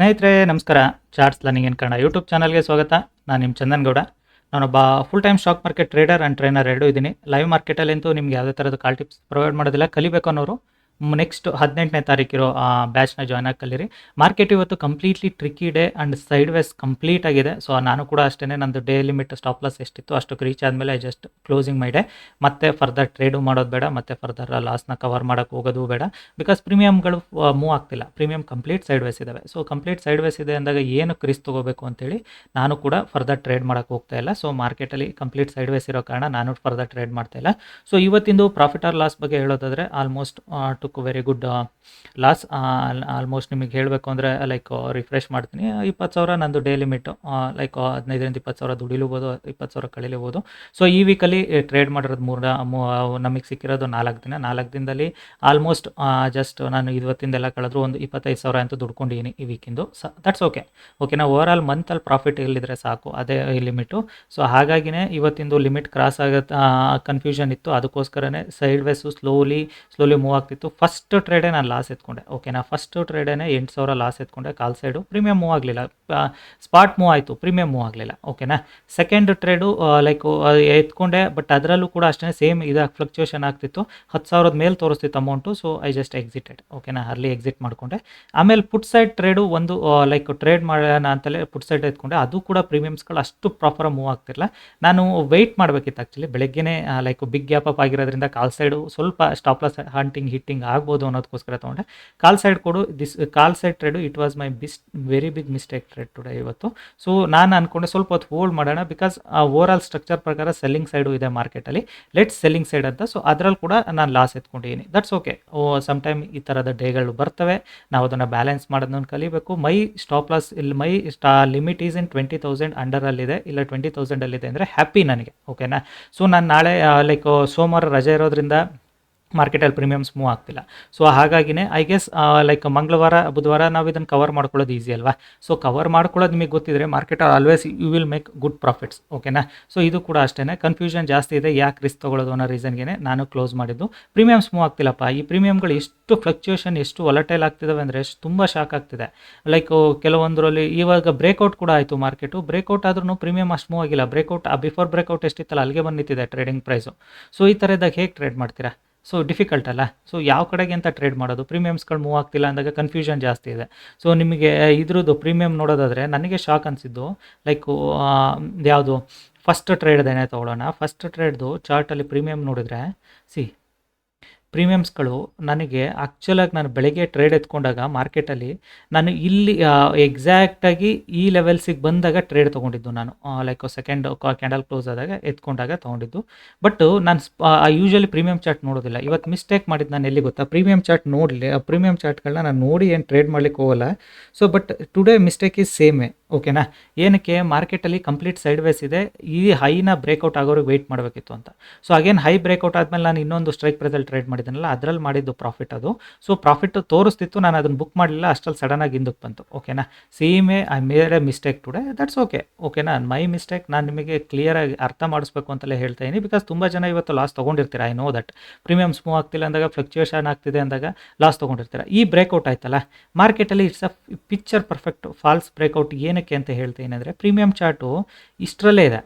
ಸ್ನೇಹಿತರೆ, ನಮಸ್ಕಾರ. Charts learning ಏನು ಕನ್ನಡ ಯೂಟ್ಯೂಬ್ ಚಾನಲ್ಗೆ ಸ್ವಾಗತ. ನಾನು ನಿಮ್ಮ ಚಂದನ್ ಗೌಡ. ನಾನೊಬ್ಬ full time stock market trader and trainer ಎರಡೂ ಇದ್ದೀನಿ. ಲೈವ್ ಮಾರ್ಕೆಟಲ್ಲಂತೂ ನಿಮ್ಗೆ ಯಾವುದೇ ಥರದ ಕಾಲ್ ಟಿಪ್ಸ್ ಪ್ರೊವೈಡ್ ಮಾಡೋದಿಲ್ಲ. ಕಲಿಬೇಕು ಅನ್ನೋರು ನೆಕ್ಸ್ಟ್ ಹದಿನೆಂಟನೇ ತಾರೀಕಿರೋ ಆ ಬ್ಯಾಚ್ನ ಜಾಯ್ನ್ ಆಗಿ ಕಲೀರಿ ಮಾರ್ಕೆಟ್ ಇವತ್ತು completely tricky day and sideways complete ಆಗಿದೆ. ಸೊ ನಾನು ಕೂಡ ಅಷ್ಟೇ ನಂದು ಡೇ ಲಿಮಿಟ್ ಸ್ಟಾಪ್ ಲಾಸ್ ಎಷ್ಟಿತ್ತು ಅಷ್ಟಕ್ಕೆ ರೀಚ್ ಆದಮೇಲೆ ಜಸ್ಟ್ ಕ್ಲೋಸಿಂಗ್ ಮಾಡಿದೆ ಮತ್ತೆ ಫರ್ದರ್ ಟ್ರೇಡು ಮಾಡೋದು ಬೇಡ, ಮತ್ತೆ ಫರ್ದರ್ ಲಾಸ್ನ ಕವರ್ ಮಾಡೋಕ್ಕೆ ಹೋಗೋದು ಬೇಡ. ಬಿಕಾಸ್ ಪ್ರೀಮಿಯಮ್ಗಳು ಮೂವ್ ಆಗ್ತಿಲ್ಲ. ಪ್ರೀಮಿಯಂ ಕಂಪ್ಲೀಟ್ ಸೈಡ್ ವೇಸ್ ಇದ್ದಾವೆ ಸೊ ಕಂಪ್ಲೀಟ್ ಸೈಡ್ ವೇಸ್ ಇದೆ ಅಂದಾಗ ಏನು ಕ್ರಿಸ್ ತೊಗೋಬೇಕು ಅಂತೇಳಿ ನಾನು ಕೂಡ ಫರ್ದರ್ ಟ್ರೇಡ್ ಮಾಡೋಕ್ಕೆ ಹೋಗ್ತಾ ಇಲ್ಲ. ಸೊ ಮಾರ್ಕೆಟಲ್ಲಿ ಕಂಪ್ಲೀಟ್ ಸೈಡ್ ವೇಸ್ ಇರೋ ಕಾರಣ ನಾನು ಫರ್ದರ್ ಟ್ರೇಡ್ ಮಾಡ್ತಾ ಇಲ್ಲ. ಸೊ ಇವತ್ತಿಂದು ಪ್ರಾಫಿಟ್ ಆರ್ ಲಾಸ್ ಬಗ್ಗೆ ಹೇಳೋದಾದರೆ almost took very good loss almost ನಿಮಗೆ ಹೇಳಬೇಕು ಅಂದರೆ ಲೈಕ್ ರಿಫ್ರೆಶ್ ಮಾಡ್ತೀನಿ. ಇಪ್ಪತ್ತು ಸಾವಿರ ನಂದು ಡೇ ಲಿಮಿಟು ಲೈಕ್ ಹದಿನೈದರಿಂದ ಇಪ್ಪತ್ತು ಸಾವಿರ ದುಡಿಲೂಬೋದು, ಇಪ್ಪತ್ತು ಸಾವಿರ ಕಳಿಲೂಬೋದು. ಸೊ ಈ ವೀಕಲ್ಲಿ ಟ್ರೇಡ್ ಮಾಡಿರೋದು ಮೂರ ನಮಗೆ ಸಿಕ್ಕಿರೋದು ನಾಲ್ಕು ದಿನ. ನಾಲ್ಕು ದಿನದಲ್ಲಿ ಆಲ್ಮೋಸ್ಟ್ ಜಸ್ಟ್ ನಾನು ಇವತ್ತಿಂದೆಲ್ಲ ಕಳೆದ್ರು ಒಂದು ಇಪ್ಪತ್ತೈದು ಸಾವಿರ ಅಂತೂ ದುಡ್ಕೊಂಡಿದ್ದೀನಿ ಈ ವೀಕಿಂದು ಸ ದಟ್ಸ್ ಓಕೆ ಓಕೆನಾ ಓವರ್ ಆಲ್ ಮಂತಲ್ಲಿ ಪ್ರಾಫಿಟ್ ಇಲ್ಲಿದ್ರೆ ಸಾಕು, ಅದೇ ಲಿಮಿಟು ಸೊ ಹಾಗಾಗಿನೇ ಇವತ್ತಿಂದು ಲಿಮಿಟ್ ಕ್ರಾಸ್ ಆಗ ಕನ್ಫ್ಯೂಷನ್ ಇತ್ತು. ಅದಕ್ಕೋಸ್ಕರನೇ side wise slowly slowly move ಆಗ್ತಿತ್ತು. ಫಸ್ಟ್ ಟ್ರೇಡೇ ನಾನು ಲಾಸ್ ಎತ್ಕೊಂಡೆ. ಓಕೆನಾ ಫಸ್ಟ್ ಟ್ರೇಡೇ ಎಂಟು ಸಾವಿರ ಲಾಸ್ ಎತ್ಕೊಂಡೆ. ಕಾಲ್ ಸೈಡು ಪ್ರೀಮಿಯಮ್ ಮೂವ್ ಆಗಲಿಲ್ಲ. ಸ್ಪಾಟ್ ಮೂವ್ ಆಯಿತು ಪ್ರೀಮಿಯಂ ಮೂವ್ ಆಗಲಿಲ್ಲ ಓಕೆನಾ ಸೆಕೆಂಡ್ ಟ್ರೇಡು ಲೈಕ್ ಎತ್ಕೊಂಡೆ ಬಟ್ ಅದರಲ್ಲೂ ಕೂಡ ಅಷ್ಟೇ ಸೇಮ್ ಇದಾಗಿ ಫ್ಲಕ್ಚುಯೇಷನ್ ಆಗ್ತಿತ್ತು. ಹತ್ತು ಸಾವಿರದ ಮೇಲೆ ತೋರಿಸ್ತಿತ್ತು amount so I just excited ಓಕೆನಾ ಅರ್ಲಿ ಎಕ್ಸಿಟ್ ಮಾಡಿಕೊಂಡೆ. ಆಮೇಲೆ ಪುಟ್ ಸೈಡ್ ಟ್ರೇಡು ಒಂದು ಲೈಕ್ ಟ್ರೇಡ್ ಮಾಡೋಣ ಅಂತಲೇ ಪುಟ್ ಸೈಡ್ ಎತ್ಕೊಂಡೆ. ಅದು ಕೂಡ ಪ್ರೀಮಿಯಮ್ಸ್ಗಳು ಅಷ್ಟು ಪ್ರಾಪರ್ ಮೂವ್ ಆಗ್ತಿರಲ್ಲ ನಾನು ವೆಯ್ಟ್ ಮಾಡಬೇಕಿತ್ತು ಆ್ಯಕ್ಚುಲಿ ಬೆಳಗ್ಗೆನೇ ಲೈಕ್ ಬಿಗ್ ಗ್ಯಾಪ್ ಅಪ್ ಆಗಿರೋದ್ರಿಂದ ಕಾಲ್ ಸೈಡು ಸ್ವಲ್ಪ ಸ್ಟಾಪ್ಲಸ್ ಹಂಟಿಂಗ್ ಹಿಟ್ಟಿಂಗ್ ಆಗ್ಬೋದು ಅನ್ನೋದಕ್ಕೋಸ್ಕರ ತೊಗೊಂಡೆ. ಕಾಲ್ ಸೈಡ್ ಕೊಡು this call side trade it was my ಬಿಸ್ very big mistake trade today ಇವತ್ತು ಸೊ ನಾನು ಅನ್ಕೊಂಡೆ ಸ್ವಲ್ಪ ಹೊತ್ತು ಹೋಲ್ಡ್ ಮಾಡೋಣ ಬಿಕಾಸ್ ಓವರ್ ಆಲ್ ಸ್ಟ್ರಕ್ಚರ್ ಪ್ರಕಾರ ಸೆಲ್ಲಿಂಗ್ ಸೈಡು ಇದೆ ಮಾರ್ಕೆಟಲ್ಲಿ ಲೆಟ್ಸ್ ಸೆಲ್ಲಿಂಗ್ ಸೈಡ್ ಅಂತ. ಸೊ ಅದರಲ್ಲಿ ಕೂಡ ನಾನು ಲಾಸ್ ಎತ್ಕೊಂಡಿದ್ದೀನಿ ದಟ್ಸ್ ಓಕೆ ಸಮ್ ಟೈಮ್ ಈ ಥರದ ಡೇಗಳು ಬರ್ತವೆ. ನಾವು ಅದನ್ನು ಬ್ಯಾಲೆನ್ಸ್ ಮಾಡೋದನ್ನು ಕಲಿಬೇಕು. ಮೈ ಸ್ಟಾಪ್ ಲಾಸ್ ಇಲ್ಲಿ my stop limit is in twenty thousand ಅಂಡರಲ್ಲಿದೆ ಇಲ್ಲ ಟ್ವೆಂಟಿ ತೌಸಂಡಲ್ಲಿದೆ ಅಂದರೆ ಹ್ಯಾಪಿ ನನಗೆ. ಓಕೆನಾ ಸೊ ನಾನು ನಾಳೆ ಲೈಕ್ ಸೋಮವಾರ ರಜೆ ಇರೋದ್ರಿಂದ ಮಾರ್ಕೆಟಲ್ಲಿ ಪ್ರೀಮಿಯಮ್ಸ್ ಮೂವ್ ಆಗ್ತಿಲ್ಲ. ಸೊ ಹಾಗಾಗಿನೇ ಐ ಗೆಸ್ ಲೈಕ್ ಮಂಗಳವಾರ, ಬುಧವಾರ ನಾವು ಇದನ್ನು ಕವರ್ ಮಾಡ್ಕೊಳ್ಳೋದು ಈಸಿ ಅಲ್ವಾ? ಸೊ ಕವರ್ ಮಾಡ್ಕೊಳ್ಳೋದು ನಿಮಗೆ ಗೊತ್ತಿದ್ರೆ market always you will make good profits ಓಕೆನಾ ಸೊ ಇದು ಕೂಡ ಅಷ್ಟೇ ಕನ್ಫ್ಯೂಷನ್ ಜಾಸ್ತಿ ಇದೆ, ಯಾಕೆ ರಿಸ್ಕ್ ತೊಗೊಳ್ಳೋದು ಅನ್ನೋ ರೀಸನ್ಗೆ ನಾನು ಕ್ಲೋಸ್ ಮಾಡಿದ್ದು. ಪ್ರೀಮಿಯಮ್ಸ್ ಮೂವ್ ಆಗ್ತಿಲ್ಲಪ್ಪ. ಈ ಪ್ರೀಮಿಯಮ್ಗಳು ಎಷ್ಟು ಫ್ಲಕ್ಚುಯೇಷನ್ ಎಷ್ಟು ವಲಟೈಲ್ ಆಗ್ತಿದ್ದಾವೆ ಅಂದರೆ ತುಂಬ ಶಾಕ್ ಆಗ್ತಿದೆ. ಲೈಕ್ ಕೆಲವೊಂದರಲ್ಲಿ ಇವಾಗ ಬ್ರೇಕ್ಔಟ್ ಕೂಡ ಆಯಿತು ಮಾರ್ಕೆಟು ಬ್ರೇಕ್ಔಟ್ ಆದ್ರೂ ಪ್ರೀಮಿಯಮ್ ಅಷ್ಟು ಮೂವ್ ಆಗಿಲ್ಲ. ಬ್ರೇಕ್ಔಟ್ ಬಿಫೋರ್ ಬ್ರೇಕ್ಔಟ್ ಎಷ್ಟಿತ್ತಲ್ಲ ಅಲ್ಲಿಗೆ ಬಂದಿತ್ತಿದೆ ಟ್ರೇಡಿಂಗ್ ಪ್ರೈಸು ಸೊ ಈ ಥರದಾಗ ಹೇಗೆ ಟ್ರೇಡ್ ಮಾಡ್ತೀರಾ? ಸೊ ಡಿಫಿಕಲ್ಟ್ ಅಲ್ಲ. ಸೊ ಯಾವ ಕಡೆಗೆ ಅಂತ ಟ್ರೇಡ್ ಮಾಡೋದು? ಪ್ರೀಮಿಯಮ್ಸ್ಗಳು ಮೂವ್ ಆಗ್ತಿಲ್ಲ ಅಂದಾಗ ಕನ್ಫ್ಯೂಷನ್ ಜಾಸ್ತಿ ಇದೆ. ಸೊ ನಿಮಗೆ ಇದ್ರದ್ದು ಪ್ರೀಮಿಯಮ್ ನೋಡೋದಾದರೆ ನನಗೆ ಶಾಕ್ ಅನಿಸಿದ್ದು ಲೈಕ್ ಯಾವುದು? ಫಸ್ಟ್ ಟ್ರೇಡ್ದೇನೆ ತೊಗೊಳ್ಳೋಣ? ಫಸ್ಟ್ ಟ್ರೇಡ್ದು ಚಾರ್ಟಲ್ಲಿ ಪ್ರೀಮಿಯಮ್ ನೋಡಿದ್ರೆ ಸಿ ಪ್ರೀಮಿಯಮ್ಸ್ಗಳು ನನಗೆ ಆ್ಯಕ್ಚುಲಾಗಿ ನಾನು ಬೆಳಗ್ಗೆ ಟ್ರೇಡ್ ಎತ್ಕೊಂಡಾಗ ಮಾರ್ಕೆಟಲ್ಲಿ ನಾನು ಇಲ್ಲಿ ಎಕ್ಸಾಕ್ಟಾಗಿ ಈ ಲೆವೆಲ್ಸಿಗೆ ಬಂದಾಗ ಟ್ರೇಡ್ ತೊಗೊಂಡಿದ್ದು ನಾನು. ಲೈಕ್ ಸೆಕೆಂಡ್ ಕ್ಯಾಂಡಲ್ ಕ್ಲೋಸ್ ಆದಾಗ ಎತ್ಕೊಂಡಾಗ ತೊಗೊಂಡಿದ್ದು. ಬಟ್ ನಾನು ಯೂಶಲಿ ಪ್ರೀಮಿಯಂ ಚಾರ್ಟ್ ನೋಡೋದಿಲ್ಲ. ಇವತ್ತು ಮಿಸ್ಟೇಕ್ ಮಾಡಿದ್ದು ನಾನು ಎಲ್ಲಿ ಗೊತ್ತಾ? ಪ್ರೀಮಿಯಂ ಚಾರ್ಟ್ ನೋಡಲಿ. ಆ ಪ್ರೀಮಿಯಮ್ ಚಾರ್ಟ್ಗಳನ್ನ ನಾನು ನೋಡಿ ಏನು ಟ್ರೇಡ್ ಮಾಡ್ಲಿಕ್ಕೆ ಹೋಗಲ್ಲ. So but today mistake is ಸೇಮೇ ಓಕೆನಾ ಏನಕ್ಕೆ? ಮಾರ್ಕೆಟಲ್ಲಿ ಕಂಪ್ಲೀಟ್ ಸೈಡ್ ವೇಸ್ ಇದೆ. ಈ ಹೈನ ಬ್ರೇಕ್ಔಟ್ ಆಗೋರಿಗೆ ವೆಯ್ಟ್ ಮಾಡಬೇಕಿತ್ತು ಅಂತ. ಸೊ ಅಗೇನ್ ಹೈ ಬ್ರೇಕ್ಔಟ್ ಆದಮೇಲೆ ನಾನು ಇನ್ನೊಂದು ಸ್ಟ್ರೈಕ್ ಪ್ರೈಸಲ್ಲಿ ಟ್ರೇಡ್ ಮಾಡಿದ್ದೀನಲ್ಲ ಅದರಲ್ಲಿ ಮಾಡಿದ್ದು ಪ್ರಾಫಿಟ್ ಅದು. ಸೊ ಪ್ರಾಫಿಟ್ ತೋರಿಸ್ತಿತ್ತು, ನಾನು ಅದನ್ನು ಬುಕ್ ಮಾಡಲಿಲ್ಲ, ಅಷ್ಟರಲ್ಲಿ ಸಡನ್ನಾಗಿ ಹಿಂದಕ್ಕೆ ಬಂತು. ಓಕೆನಾ ಸೇಮೇ I made a mistake today that's okay ಓಕೆನಾ ಮೈ ಮಿಸ್ಟೇಕ್ ನಾನು ನಿಮಗೆ ಕ್ಲಿಯರಾಗಿ ಅರ್ಥ ಮಾಡಿಸ್ಬೇಕು ಅಂತಲೇ ಹೇಳ್ತಾ ಇದ್ದೀನಿ ಬಿಕಾಸ್ ತುಂಬ ಜನ ಇವತ್ತು loss ತೊಗೊಂಡಿರ್ತೀರ I know that premiums move ಆಗ್ತಿಲ್ಲ ಅಂದಾಗ ಫ್ಲಕ್ಚುಯೇಷನ್ ಆಗ್ತಿದೆ ಅಂದಾಗ ಲಾಸ್ ತೊಗೊಂಡಿರ್ತೀರ. ಈ ಬ್ರೇಕ್ಔಟ್ ಆಯ್ತಲ್ಲ ಮಾರ್ಕೆಟಲ್ಲಿ it's a picture perfect false breakout ಏನಕ್ಕೆ ಅಂತ ಹೇಳ್ತೀನಿ ಅಂದರೆ ಪ್ರೀಮಿಯಮ್ ಚಾರ್ಟು ಇಷ್ಟರಲ್ಲೇ ಇದೆ.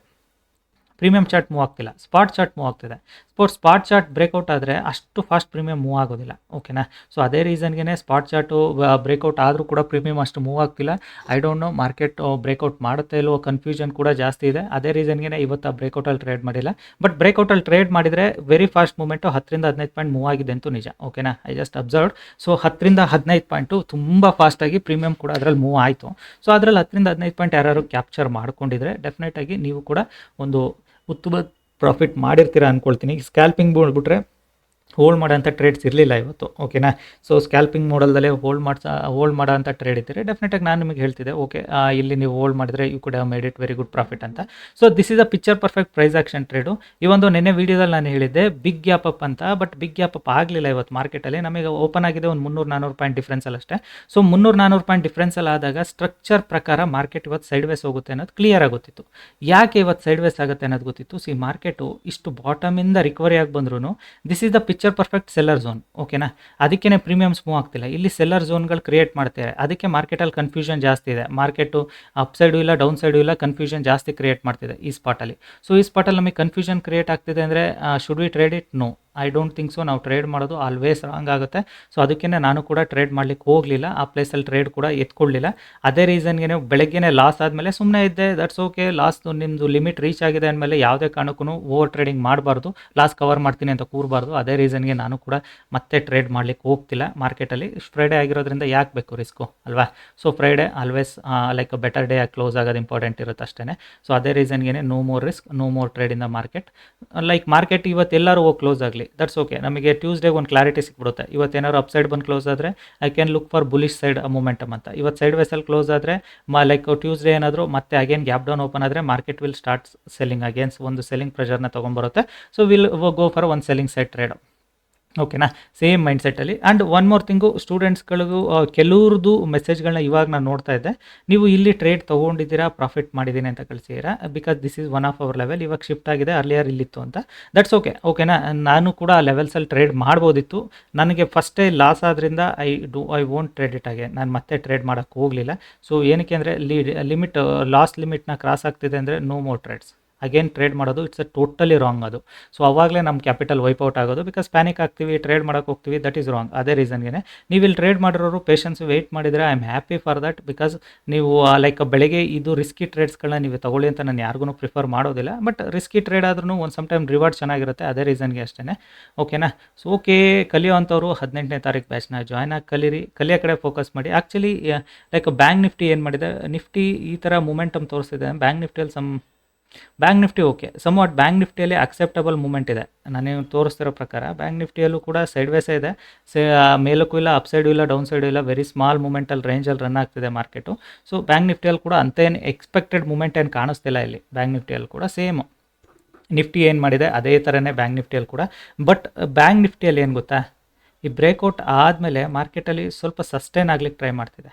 ಪ್ರೀಮಿಯಮ್ ಚಾರ್ಟ್ ಮೂವ್ ಆಗ್ತಿಲ್ಲ. ಸ್ಪಾಟ್ ಚಾರ್ಟ್ ಮೂವ್ ಆಗ್ತಿದೆ. ಸ್ಪೋರ್ಟ್ ಸ್ಪಾಟ್ ಚಾರ್ಟ್ ಬ್ರೇಕ್ಔಟ್ ಆದರೆ ಅಷ್ಟು ಫಾಸ್ಟ್ ಪ್ರೀಮಿಯಂ ಮೂವ್ ಆಗೋದಿಲ್ಲ. ಓಕೆನಾ ಸೊ ಅದೇ ರೀಸನ್ಗೆ ಸ್ಪಾಟ್ ಚಾರ್ಟು ಬ್ರೇಕ್ಔಟ್ ಆದರೂ ಕೂಡ ಪ್ರೀಮಿಯಂ ಅಷ್ಟು ಮೂವ್ ಆಗ್ತಿಲ್ಲ. I don't know market breakout ಮಾಡುತ್ತೆ ಇಲ್ಲೋ ಕನ್ಫ್ಯೂಷನ್ ಕೂಡ ಜಾಸ್ತಿ ಇದೆ. ಅದೇ ರೀಸನ್ಗೆ ಇವತ್ತು ಆ ಬ್ರೇಕ್ಔಟಲ್ಲಿ ಟ್ರೇಡ್ ಮಾಡಿಲ್ಲ. ಬಟ್ ಬ್ರೇಕ್ಔಟಲ್ಲಿ ಟ್ರೇಡ್ ಮಾಡಿದರೆ ವೆರಿ ಫಾಸ್ಟ್ ಮೂಮೆಂಟು ಹತ್ತರಿಂದ ಹದಿನೈದು ಪಾಯಿಂಟ್ ಮೂವ್ ಆಗಿದೆ ಅಂತೂ ನಿಜ ಓಕೆನಾ ಐ ಜಸ್ಟ್ ಅಬ್ಸರ್ವ್ಡ್ ಸೊ ಹತ್ತರಿಂದ ಹದಿನೈದು ಪಾಯಿಂಟು ತುಂಬ ಫಾಸ್ಟಾಗಿ ಪ್ರೀಮಿಯಂ ಕೂಡ ಅದರಲ್ಲಿ ಮೂವ್ ಆಯಿತು. ಸೊ ಅದರಲ್ಲಿ ಹತ್ತರಿಂದ ಹದಿನೈದು ಪಾಯಿಂಟ್ ಯಾರು ಕ್ಯಾಪ್ಚರ್ ಮಾಡ್ಕೊಂಡಿದ್ರೆ ಡೆಫಿನೆಟಾಗಿ ನೀವು ಕೂಡ ಒಂದು ಉತ್ತಮ ಪ್ರಾಫಿಟ್ ಮಾಡಿರ್ತೀರ ಅಂದ್ಕೊಳ್ತೀನಿ ಸ್ಕ್ಯಾಲ್ಪಿಂಗ್ ಬಿಟ್ರೆ ಹೋಲ್ಡ್ ಮಾಡೋಂಥ ಟ್ರೇಡ್ಸ್ ಇರಲಿಲ್ಲ ಇವತ್ತು ಓಕೆನಾ ಸೊ ಸ್ಕ್ಯಾಲ್ಪಿಂಗ್ ಮಾಡಲ್ದಲ್ಲೇ ಹೋಲ್ಡ್ ಮಾಡ್ಸ ಹೋಲ್ಡ್ ಮಾಡೋ ಅಂಥ ಟ್ರೇಡ್ ಇದ್ದರೆ ಡೆಫಿನೆಟಾಗಿ ನಾನು ನಿಮಗೆ ಹೇಳ್ತಿದ್ದೆ ಓಕೆ ಇಲ್ಲಿ ನೀವು ಹೋಲ್ಡ್ ಮಾಡಿದ್ರೆ you could have made it very good profit ಅಂತ. So this is a picture perfect price action trade ಈ ಒಂದು ನಿನ್ನೆ ವೀಡಿಯೋದಲ್ಲಿ ನಾನು ಹೇಳಿದ್ದೆ ಬಿಗ್ ಗ್ಯಾಪ್ ಅಪ್ ಅಂತ ಬಟ್ ಬಿಗ್ ಗ್ಯಾಪ್ ಅಪ್ ಆಗಲಿಲ್ಲ ಇವತ್ತು ಮಾರ್ಕೆಟಲ್ಲಿ ನಮಗೆ ಓಪನ್ ಆಗಿದೆ ಒಂದು ಮುನ್ನೂರು ನಾನ್ನೂರು ಪಾಯಿಂಟ್ ಡಿಫ್ರೆನ್ಸಲ್ಲಿ ಅಷ್ಟೇ. ಸೊ ಮುನ್ನೂರು ನಾನ್ನೂರು ಪಾಯಿಂಟ್ ಡಿಫ್ರೆನ್ಸಲ್ಲಿ ಆದಾಗ ಸ್ಟ್ರಕ್ಚರ್ ಪ್ರಕಾರ ಮಾರ್ಕೆಟ್ ಇವತ್ತು ಸೈಡ್ ವೇಸ್ ಹೋಗುತ್ತೆ ಅನ್ನೋದು ಕ್ಲಿಯರ್ ಆಗುತ್ತಿತ್ತು ಯಾಕೆ ಇವತ್ತು ಸೈಡ್ ವೇಸ್ ಆಗುತ್ತೆ ಅನ್ನೋದು ಗೊತ್ತಿತ್ತು? ಸಿ ಮಾರ್ಕೆಟು ಇಷ್ಟು ಬಾಟಮಿಂದ ರಿಕವರಿ ಆಗಿ ಬಂದ್ರೂ this is the picture picture perfect seller zone ಓಕೆನಾ ಅದಕ್ಕೇ ಪ್ರೀಮಿಯಮ್ಸ್ ಮೂವ್ ಆಗ್ತಿಲ್ಲ. ಇಲ್ಲಿ ಸೆಲ್ಲರ್ ಝೋನ್ಗಳು ಕ್ರಿಯೇಟ್ ಮಾಡ್ತಾರೆ ಅದಕ್ಕೆ ಮಾರ್ಕೆಟಲ್ಲಿ ಕನ್ಫ್ಯೂಷನ್ ಜಾಸ್ತಿ ಇದೆ. ಮಾರ್ಕೆಟು ಅಪ್ ಸೈಡು ಇಲ್ಲ ಡೌನ್ ಸೈಡು ಇಲ್ಲ ಕನ್ಫ್ಯೂಷನ್ ಜಾಸ್ತಿ ಕ್ರಿಯೇಟ್ ಮಾಡ್ತಿದೆ ಈ ಸ್ಪಾಟಲ್ಲಿ ಸೊ ಈ ಸ್ಪಾಟಲ್ಲಿ ನಮಗೆ ಕನ್ಫ್ಯೂಷನ್ ಕ್ರಿಯೇಟ್ ಆಗ್ತಿದೆ ಅಂದರೆ should we trade it no I don't think so ನಾವು ಟ್ರೇಡ್ ಮಾಡೋದು ಆಲ್ವೇಸ್ ರಾಂಗ್ ಆಗುತ್ತೆ. ಸೊ ಅದಕ್ಕೇ ನಾನು ಕೂಡ ಟ್ರೇಡ್ ಮಾಡ್ಲಿಕ್ಕೆ ಹೋಗಲಿಲ್ಲ. ಆ ಪ್ಲೇಸಲ್ಲಿ ಟ್ರೇಡ್ ಕೂಡ ಎತ್ಕೊಳ್ಳಿಲ್ಲ. ಅದೇ ರೀಸನ್ಗೆ ಬೆಳಗ್ಗೆನೇ ಲಾಸ್ ಆದಮೇಲೆ ಸುಮ್ಮನೆ ಇದ್ದೆ. ದಟ್ಸ್ ಓಕೆ ಲಾಸ್ ನಿಮ್ಮದು ಲಿಮಿಟ್ ರೀಚ್ ಆಗಿದೆ ಅಂದಮೇಲೆ ಯಾವುದೇ ಕಾರಣಕ್ಕೂ ಓವರ್ ಟ್ರೇಡಿಂಗ್ ಮಾಡಬಾರ್ದು. ಲಾಸ್ ಕವರ್ ಮಾಡ್ತೀನಿ ಅಂತ ಕೂರಬಾರ್ದು. ಅದೇ ರೀಸನ್ಗೆ ನಾನು ಕೂಡ ಮತ್ತೆ ಟ್ರೇಡ್ ಮಾಡ್ಲಿಕ್ಕೆ ಹೋಗ್ತಿಲ್ಲ. ಮಾರ್ಕೆಟಲ್ಲಿ ಫ್ರೈಡೇ ಆಗಿರೋದ್ರಿಂದ ಯಾಕೆ ಬೇಕು ರಿಸ್ಕು ಅಲ್ವಾ? So Friday always like better day close ಆಗೋದು ಇಂಪಾರ್ಟೆಂಟ್ ಇರುತ್ತೆ ಅಷ್ಟೇ ಸೊ ಅದೇ ರೀಸನ್ಗೆ no more risk no more trade in market like market ಇವತ್ತು ಎಲ್ಲರೂ ಹೋಗಿ ಕ್ಲೋಸ್ ಆಗಲಿ. ದಟ್ಸ್ ಓಕೆ ನಮಗೆ ಟ್ಯೂಸ್ಡೇಗೆ ಒಂದು ಕ್ಲಾರಿಟಿ ಸಿಕ್ಬಿಡುತ್ತೆ. ಇವತ್ತೇನಾದ್ರು ಅಪ್ ಸೈಡ್ ಬಂದು ಕ್ಲೋಸ್ ಆದರೆ I can look for bullish side momentum ಅಂತ. ಇವತ್ತು ಸೈಡ್ ವೆಸಲ್ ಕ್ಲೋಸ್ ಆದರೆ, ಮ ಲೈಕ್ ಟ್ಯೂಸ್ಡೇ ಏನಾದರೂ ಮತ್ತೆ ಅಗೇನ್ ಗ್ಯಾಪ್ ಡೌನ್ ಓಪನ್ ಆದರೆ market will start selling again ಒಂದು ಸೆಲ್ಲಿಂಗ್ ಪ್ರೆಷರ್ನ ತೊಗೊಂಬರುತ್ತೆ ಸೊ ವಿಲ್ ಗೋ ಫಾರ್ ಒಂದು ಸೆಲ್ಲಿಂಗ್ ಸೈಡ್ ಟ್ರೇಡ್ ಓಕೆನಾ ಸೇಮ್ ಮೈಂಡ್ ಸೆಟ್ಟಲ್ಲಿ ಆ್ಯಂಡ್ ಒನ್ ಮೋರ್ ಥಿಂಗು ಸ್ಟೂಡೆಂಟ್ಸ್ಗಳಿಗೂ ಕೆಲವ್ರದ್ದು ಮೆಸೇಜ್ಗಳನ್ನ ಇವಾಗ ನಾನು ನೋಡ್ತಾ ಇದ್ದೆ. ನೀವು ಇಲ್ಲಿ ಟ್ರೇಡ್ ತೊಗೊಂಡಿದ್ದೀರಾ ಪ್ರಾಫಿಟ್ ಮಾಡಿದ್ದೀನಿ ಅಂತ ಕಳಿಸಿದ್ದೀರಾ? Because this is one of our level ಇವಾಗ ಶಿಫ್ಟ್ ಆಗಿದೆ ಅರ್ಲಿಯರ್ ಇಲ್ಲಿತ್ತು ಅಂತ. ದಟ್ಸ್ ಓಕೆ ಓಕೆನಾ ನಾನು ಕೂಡ ಆ ಲೆವೆಲ್ಸಲ್ಲಿ ಟ್ರೇಡ್ ಮಾಡ್ಬೋದಿತ್ತು. ನನಗೆ ಫಸ್ಟೇ ಲಾಸ್ ಆದ್ರಿಂದ I do I won't trade it ಆಗಿ ನಾನು ಮತ್ತೆ ಟ್ರೇಡ್ ಮಾಡೋಕ್ಕೆ ಹೋಗಲಿಲ್ಲ. ಸೊ ಏನಕ್ಕೆ ಅಂದರೆ ಲಿಮಿಟ್ ಲಾಸ್ ಲಿಮಿಟ್ನ ಕ್ರಾಸ್ ಆಗ್ತಿದೆ ಅಂದರೆ no more trades again trade ಮಾಡೋದು ಇಟ್ಸ್ ಅ ಟೋಟಲಿ ರಾಂಗ್ ಅದು. ಸೊ ಅವಾಗಲೇ ನಮ್ಮ ಕ್ಯಾಪಿಟಲ್ ವೈಪ್ಔಟ್ ಆಗೋದು ಬಿಕಾಸ್ ಪ್ಯಾನಿಕ್ ಆಗ್ತೀವಿ ಟ್ರೇಡ್ ಮಾಡೋಕೆ ಹೋಗ್ತೀವಿ ದಟ್ ಈಸ್ ರಾಂಗ್ ಅದೇ ರೀಸನ್ಗೆ ನೀವು ಇಲ್ಲಿ ಟ್ರೇಡ್ ಮಾಡಿರೋರು ಪೇಷನ್ಸ್ ವೆಯ್ಟ್ ಮಾಡಿದರೆ I am happy for that because ನೀವು ಲೈಕ್ ಬೆಳಗ್ಗೆ ಇದು ರಿಸ್ಕಿ ಟ್ರೇಡ್ಸ್ಗಳನ್ನ ನೀವು ತಗೊಳ್ಳಿ ಅಂತ ನಾನು ಯಾರಿಗೂ ಪ್ರಿಫರ್ ಮಾಡೋದಿಲ್ಲ. ಬಟ್ ರಿಸ್ಕಿ ಟ್ರೇಡ್ ಆದ್ರೂ ಒಂದು ಸಮ್ ಟೈಮ್ ರಿವಾರ್ಡ್ ಚೆನ್ನಾಗಿರುತ್ತೆ, ಅದೇ ರೀಸನ್ಗೆ ಅಷ್ಟೇ ಓಕೆನಾ ಸೊ ಓಕೆ ಕಲಿಯೋ ಅಂಥವ್ರು ಹದಿನೆಂಟನೇ ತಾರೀಕು ಬ್ಯಾಚ್ನ ಜಾಯ್ನ್ ಆಗಿ ಕಲೀರಿ. ಕಲಿಯೋ ಕಡೆ ಫೋಕಸ್ ಮಾಡಿ. ಆ್ಯಕ್ಚುಲಿ ಲೈಕ್ ಬ್ಯಾಂಕ್ ನಿಫ್ಟಿ ಏನು ಮಾಡಿದೆ? ನಿಫ್ಟಿ ಈ ಥರ ಮೂಮೆಂಟಮ್ ತೋರಿಸಿದೆ. Bank ನಿಫ್ಟಿಯಲ್ಲಿ some bank Nifty okay somewhat bank ನಿಫ್ಟಿಯಲ್ಲಿ acceptable moment ಇದೆ. ನಾನು ತೋರಿಸ್ತಿರೋ ಪ್ರಕಾರ ಬ್ಯಾಂಕ್ ನಿಫ್ಟಿಯಲ್ಲೂ ಕೂಡ ಸೈಡ್ ವೇಸೇ ಇದೆ. ಸೇ ಮೇಲಕ್ಕೂ ಇಲ್ಲ ಅಪ್ ಸೈಡು ಇಲ್ಲ ಡೌನ್ ಸೈಡು ಇಲ್ಲ ವೆರಿ ಸ್ಮಾಲ್ ಮೂಮೆಂಟಲ್ಲಿ ರೇಂಜಲ್ಲಿ ರನ್ ಆಗ್ತಿದೆ ಮಾರ್ಕೆಟು ಸೊ ಬ್ಯಾಂಕ್ ನಿಫ್ಟಿಯಲ್ಲಿ ಕೂಡ ಅಂತೇನು ಎಕ್ಸ್ಪೆಕ್ಟೆಡ್ ಮೂಮೆಂಟ್ ಏನು ಕಾಣಿಸ್ತಿಲ್ಲ ಇಲ್ಲಿ ಬ್ಯಾಂಕ್ ನಿಫ್ಟಿಯಲ್ಲಿ ಕೂಡ ಸೇಮ್ ನಿಫ್ಟಿ ಏನು ಮಾಡಿದೆ, ಅದೇ ಥರನೇ ಬ್ಯಾಂಕ್ ನಿಫ್ಟಿಯಲ್ಲಿ ಕೂಡ. ಬಟ್ ಬ್ಯಾಂಕ್ ನಿಫ್ಟಿಯಲ್ಲಿ ಏನು ಗೊತ್ತಾ? ಈ ಬ್ರೇಕ್ಔಟ್ ಆದಮೇಲೆ ಮಾರ್ಕೆಟಲ್ಲಿ ಸ್ವಲ್ಪ ಸಸ್ಟೈನ್ ಆಗ್ಲಿಕ್ಕೆ ಟ್ರೈ ಮಾಡ್ತಿದೆ.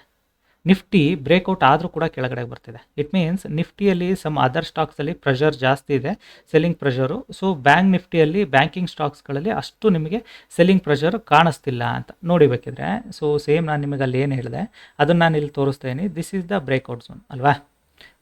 ನಿಫ್ಟಿ ಬ್ರೇಕ್ಔಟ್ ಆದರೂ ಕೂಡ ಕೆಳಗಡೆ ಬರ್ತಿದೆ. ಇಟ್ ಮೀನ್ಸ್ ನಿಫ್ಟಿಯಲ್ಲಿ ಸಮ್ ಅದರ್ ಸ್ಟಾಕ್ಸಲ್ಲಿ ಪ್ರೆಷರ್ ಜಾಸ್ತಿ ಇದೆ ಸೆಲ್ಲಿಂಗ್ ಪ್ರೆಷರು ಸೊ ಬ್ಯಾಂಕ್ ನಿಫ್ಟಿಯಲ್ಲಿ ಬ್ಯಾಂಕಿಂಗ್ ಸ್ಟಾಕ್ಸ್ಗಳಲ್ಲಿ ಅಷ್ಟು ನಿಮಗೆ ಸೆಲ್ಲಿಂಗ್ ಪ್ರೆಷರ್ ಕಾಣಿಸ್ತಿಲ್ಲ ಅಂತ ನೋಡಿಬೇಕಿದ್ರೆ. ಸೊ ಸೇಮ್ ನಾನು ನಿಮಗೆ ಅಲ್ಲಿ ಏನು ಹೇಳಿದೆ, ಅದನ್ನು ನಾನು ಇಲ್ಲಿ ತೋರಿಸ್ತೇನೆ. This is the breakout zone ಅಲ್ವಾ?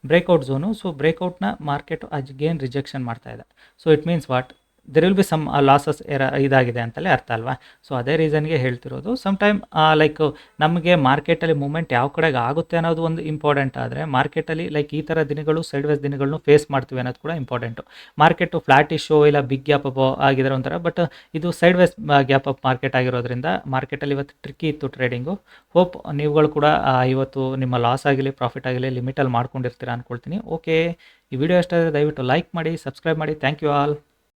ಬ್ರೇಕ್ಔಟ್ ಝೋನು ಸೊ ಬ್ರೇಕ್ಔಟ್ನ ಮಾರ್ಕೆಟ್ ಅಗೇನ್ ರಿಜೆಕ್ಷನ್ ಮಾಡ್ತಾ ಇದೆ. So it means what there will be some losses ಎರ ಇದಾಗಿದೆ ಅಂತಲೇ ಅರ್ಥ ಅಲ್ವಾ? ಸೊ ಅದೇ ರೀಸನ್ಗೆ ಹೇಳ್ತಿರೋದು ಸಮ್ ಟೈಮ್ ಲೈಕ್ ನಮಗೆ ಮಾರ್ಕೆಟಲ್ಲಿ ಮೂಮೆಂಟ್ ಯಾವ ಕಡೆಗೆ ಆಗುತ್ತೆ ಅನ್ನೋದು ಒಂದು ಇಂಪಾರ್ಟೆಂಟ್ ಆದರೆ ಮಾರ್ಕೆಟಲ್ಲಿ ಲೈಕ್ ಈ ಥರ ದಿನಗಳು ಸೈಡ್ ವೈಸ್ ದಿನಗಳನ್ನು ಫೇಸ್ ಮಾಡ್ತೀವಿ ಅನ್ನೋದು ಕೂಡ ಇಂಪಾರ್ಟೆಂಟು ಮಾರ್ಕೆಟು ಫ್ಲಾಟ್ ಇಶ್ಯೂ ಇಲ್ಲ ಬಿಗ್ ಗ್ಯಾಪ್ ಅಪ್ ಆಗಿದ್ರೆ ಒಂಥರ ಬಟ್ ಇದು side wise gap up market ಆಗಿರೋದ್ರಿಂದ ಮಾರ್ಕೆಟಲ್ಲಿ ಇವತ್ತು ಟ್ರಿಕ್ಕಿ ಇತ್ತು ಟ್ರೇಡಿಂಗು ಹೋಪ್ ನೀವುಗಳು ಕೂಡ ಇವತ್ತು ನಿಮ್ಮ ಲಾಸ್ ಆಗಲಿ ಪ್ರಾಫಿಟ್ ಆಗಲಿ ಲಿಮಿಟಲ್ಲಿ ಮಾಡ್ಕೊಂಡಿರ್ತೀರ ಅಂದ್ಕೊಳ್ತೀನಿ ಓಕೆ ಈ ವಿಡಿಯೋ ಇಷ್ಟ ದಯವಿಟ್ಟು ಲೈಕ್ ಮಾಡಿ ಸಬ್ಸ್ಕ್ರೈಬ್ ಮಾಡಿ. Thank you all